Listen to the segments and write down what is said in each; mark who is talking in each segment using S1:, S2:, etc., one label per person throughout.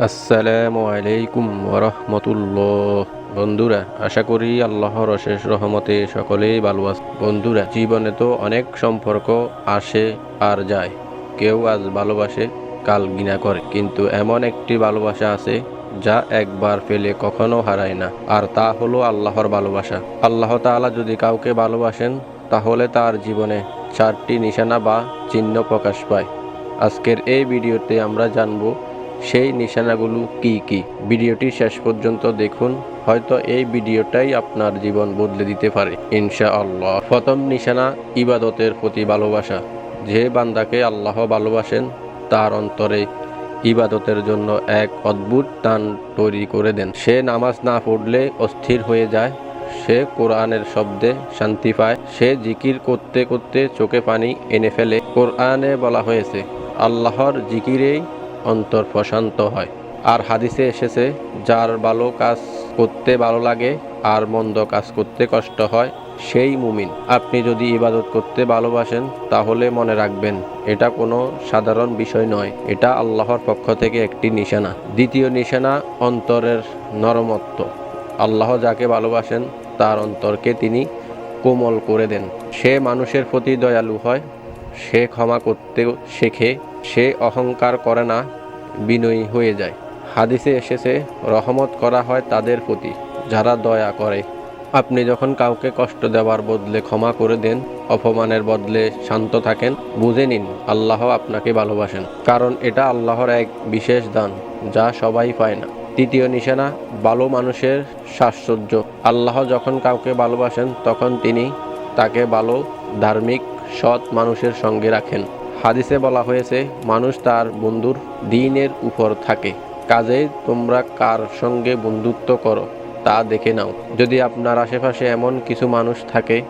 S1: আসসালামু আলাইকুম ওরহমতুল্লাহ। বন্ধুরা, আশা করি আল্লাহর অশেষ রহমতে সকলেই ভালো আছে বন্ধুরা, জীবনে তো অনেক সম্পর্ক আসে আর যায়। কেউ আজ ভালোবাসে, কাল ঘৃণা করে। কিন্তু এমন একটি ভালোবাসা আছে, যা একবার পেলে কখনো হারায় না। আর তা হলো আল্লাহর ভালোবাসা। আল্লাহ তাআলা যদি কাউকে ভালোবাসেন, তাহলে তার জীবনে চারটি নিশানা বা চিহ্ন প্রকাশ পায়। আজকের এই ভিডিওতে আমরা জানব সেই নিশানাগুলো কি কি? ভিডিওটি শেষ পর্যন্ত দেখুন, হয়তো এই ভিডিওটাই আপনার জীবন বদলে দিতে পারে। ইনশাআল্লাহ। প্রথম নিশানা, ইবাদতের প্রতি ভালোবাসা। যে বান্দাকে আল্লাহ ভালোবাসেন, তার অন্তরে ইবাদতের জন্য এক অদ্ভুত টান তৈরি করে দেন। সে নামাজ না পড়লে অস্থির হয়ে যায়। সে কোরআনের শব্দে শান্তি পায়। সে জিকির করতে করতে চোখে পানি এনে ফেলে। কোরআনে বলা হয়েছে, আল্লাহর জিকিরেই অন্তর প্রশান্ত হয়। আর হাদিসে এসেছে, যার ভালো কাজ করতে ভালো লাগে আর মন্দ কাজ করতে কষ্ট হয়, সেই মুমিন। আপনি যদি ইবাদত করতে ভালোবাসেন, তাহলে মনে রাখবেন, এটা কোনো সাধারণ বিষয় নয়। এটা আল্লাহর পক্ষ থেকে একটি নিশানা। দ্বিতীয় নিশানা, অন্তরের নরমত্ব। আল্লাহ যাকে ভালোবাসেন, তার অন্তরকে তিনি কোমল করে দেন। সে মানুষের প্রতি দয়ালু হয় সে ক্ষমা করতে শেখে, সে অহংকার করে না, বিনয়ী হয়ে যায়। হাদিসে এসেছে, রহমত করা হয় তাদের প্রতি, যারা দয়া করে। আপনি যখন কাউকে কষ্ট দেওয়ার বদলে ক্ষমা করে দেন, অপমানের বদলে শান্ত থাকেন, বুঝে নিন, আল্লাহ আপনাকে ভালোবাসেন। কারণ এটা আল্লাহর এক বিশেষ দান, যা সবাই পায় না। তৃতীয় নিশানা, ভালো মানুষের সাশ্চর্য আল্লাহ যখন কাউকে ভালোবাসেন, তখন তিনি তাকে ভালো, ধার্মিক সৎ মানুষের সঙ্গে রাখেন। হাদিসে বলা হয়েছে, মানুষ তার বন্ধুর দিনের উপর থাকে। কাজেই তোমরা কার সঙ্গে বন্ধুত্ব করো, তা দেখে নাও। যদি আপনার আশেপাশে এমন কিছু মানুষ থাকে,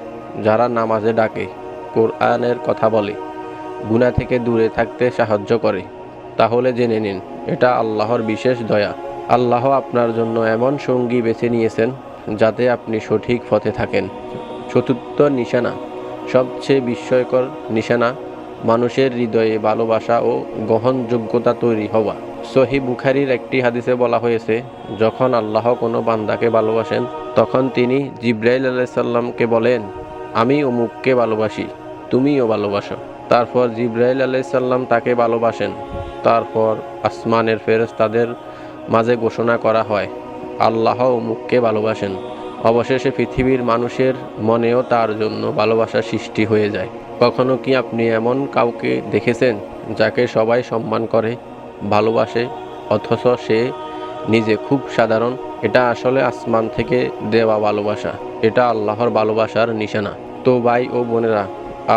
S1: যারা নামাজে ডাকে, কোরআনের কথা বলে, গুণা থেকে দূরে থাকতে সাহায্য করে, তাহলে জেনে নিন, এটা আল্লাহর বিশেষ দয়া। আল্লাহ আপনার জন্য এমন সঙ্গী বেছে নিয়েছেন, যাতে আপনি সঠিক পথে থাকেন। চতুর্থ নিশানা সবচেয়ে বিস্ময়কর নিশানা মানুষের হৃদয়ে ভালোবাসা ও গ্রহণযোগ্যতা তৈরি হওয়া। সহি বুখারির একটি হাদিসে বলা হয়েছে, যখন আল্লাহ কোনো বান্দাকে ভালোবাসেন, তখন তিনি জিব্রাইল আলাইসাল্লামকে বলেন, আমি অমুককে ভালোবাসি, তুমিও ভালোবাসো। তারপর জিব্রাইল আলাইসাল্লাম তাকে ভালোবাসেন। তারপর আসমানের ফেরেশতাদের মাঝে ঘোষণা করা হয়, আল্লাহ অমুককে ভালোবাসেন। অবশেষে পৃথিবীর মানুষের মনেও তার জন্য ভালোবাসা সৃষ্টি হয়ে যায়। কখনো কি আপনি এমন কাউকে দেখেছেন যাকে সবাই সম্মান করে, ভালোবাসে, অথচ সে নিজে খুব সাধারণ? এটা আসলে আসমান থেকে দেওয়া ভালোবাসা। এটা আল্লাহর ভালোবাসার নিশানা। তো ভাই ও বোনেরা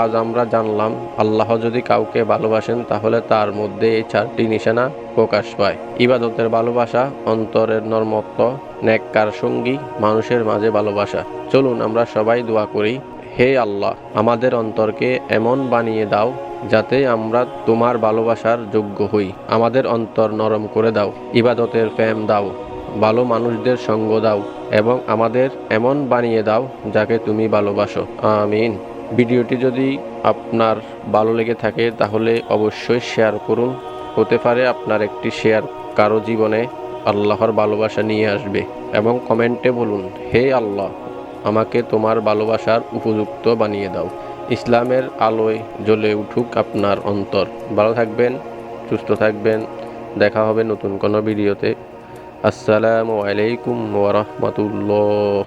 S1: আজ আমরা জানলাম, আল্লাহ যদি কাউকে ভালোবাসেন, তাহলে তার মধ্যে এই চারটি নিশানা প্রকাশ পায়। ইবাদতের ভালোবাসা, অন্তরের নর্মত্ব, নেককার সঙ্গী, মানুষের মাঝে ভালোবাসা। চলুন আমরা সবাই দোয়া করি, হে আল্লাহ, আমাদের অন্তরকে এমন বানিয়ে দাও, যাতে আমরা তোমার ভালোবাসার যোগ্য হই। আমাদের অন্তর নরম করে দাও, ইবাদতের প্রেম দাও, ভালো মানুষদের সঙ্গ দাও, এবং আমাদের এমন বানিয়ে দাও, যাকে তুমি ভালোবাসো। আমিন। ভিডিওটি যদি আপনার ভালো লেগে থাকে, তাহলে অবশ্যই শেয়ার করুন। হতে পারে আপনার একটি শেয়ার কারও জীবনে আল্লাহর ভালোবাসা নিয়ে আসবে। এবং কমেন্টে বলুন, হে আল্লাহ, আমাকে তোমার ভালোবাসার উপযুক্ত বানিয়ে দাও। ইসলামের আলোয় জ্বলে উঠুক আপনার অন্তর। ভালো থাকবেন, সুস্থ থাকবেন। দেখা হবে নতুন কোনো ভিডিওতে। আসসালামু আলাইকুম ওরহমতুল্লাহ